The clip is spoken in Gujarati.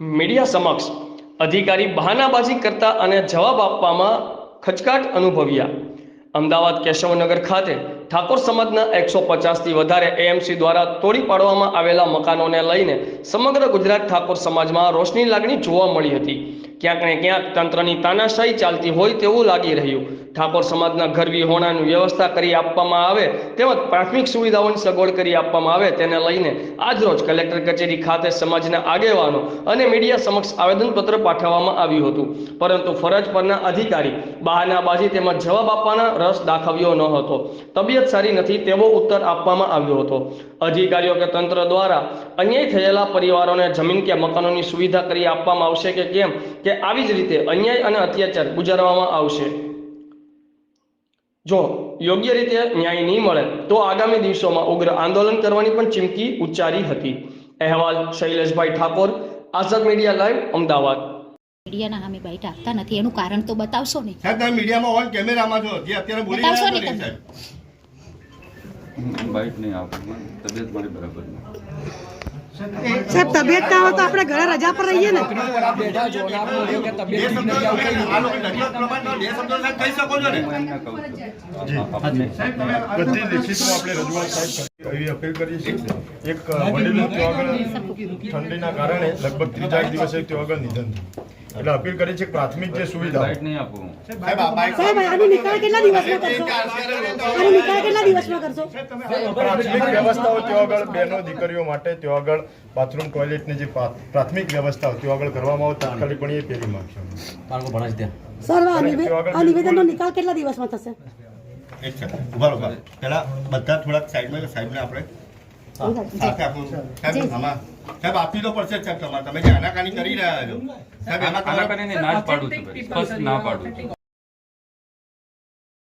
મીડિયા સમક્ષ અધિકારી બહાનાબાજી કરતા અને જવાબ આપવામાં ખચકાટ અનુભવ્યા. અમદાવાદ કેશવનગર ખાતે ઠાકોર સમાજના એકસો પચાસથી વધારે એએમસી દ્વારા તોડી પાડવામાં આવેલા મકાનોને લઈને સમગ્ર ગુજરાત ઠાકોર સમાજમાં રોશની લાગણી જોવા મળી હતી. ક્યાંક ને ક્યાંક તંત્રની તાનાશાહી ચાલતી હોય તેવું લાગી રહ્યું. ઠાકોર સમાજના ઘર વિહોણાની વ્યવસ્થા કરી આપવામાં આવે તેમજ પ્રાથમિક સુવિધાઓની સગવડ કરી આપવામાં આવે તેને લઈને આજરોજ કલેક્ટર કચેરી ખાતે સમાજના આગેવાનો અને મીડિયા સમક્ષ આવેદનપત્ર પાઠવવામાં આવ્યું હતું. પરંતુ ફરજ પરના અધિકારી બહાનાબાજી તેમજ જવાબ આપવાના રસ દાખવ્યો ન હતો. તબિયત સારી નથી તેવો ઉત્તર આપવામાં આવ્યો હતો. અધિકારીઓ કે તંત્ર દ્વારા અન્યાય થયેલા પરિવારોને જમીન કે મકાનોની સુવિધા કરી આપવામાં આવશે કે કેમ? કે આવી જ રીતે અન્યાય અને અત્યાચાર ગુજારવામાં આવશે. જો યોગ્ય રીતે ન્યાય નહીં મળે તો આગામી દિવસોમાં ઉગ્ર આંદોલન કરવાની પણ ચીમકી ઉચ્ચારી હતી. અહેવાલ શૈલેષભાઈ ઠાકોર આઝાદ મીડિયા લાઈવ અમદાવાદ. મીડિયાના સામે બાઈટ આપતા નથી એનું કારણ તો બતાવશો ને? સાહેબ તમે મીડિયામાં ઓન કેમેરામાં છો જે અત્યારે બોલી રહ્યા છો ને, તમે. સાહેબ. બાઇટ નહીં આપું તબિયત મારી બરાબર નહીં સાહેબ તબિયત ના હોય તો આપણે ઘરે રજા પર રહીએ ને. એક વડીલનું ઠંડીના કારણે લગભગ ત્રીજા દિવસે ત્યાં આગળ નિધન થયું. એટલે અપીલ કરી છે કે પ્રાથમિક જે સુવિધા નહીં આપું. સાહેબ સાહેબ આનો નિકાલ કેટલા દિવસમાં કરશો? આનો નિકાલ કેટલા દિવસમાં કરશો? પ્રાથમિક વ્યવસ્થાઓ ત્યાં આગળ બહેનો દીકરીઓ માટે ત્યાં આગળ બાથરૂમ ટોયલેટની જે પ્રાથમિક વ્યવસ્થાઓ ત્યાં આગળ કરવામાં આવે તાત્કાલિકપણે એ પેલી માંગશે સર આ નિવે- આ નિવેદનનો નિકાલ કેટલા દિવસમાં થશે? એક સેકન્ડ ઊભા ઊભા. પહેલા બધા થોડાક સાઈડમાં સાથે આપણું સાહેબ આપી તો પડશે જ સાહેબ તમારે. તમે જે આનાકાની કરી રહ્યા છો. સાહેબ ના પાડું છું ના પાડું છું.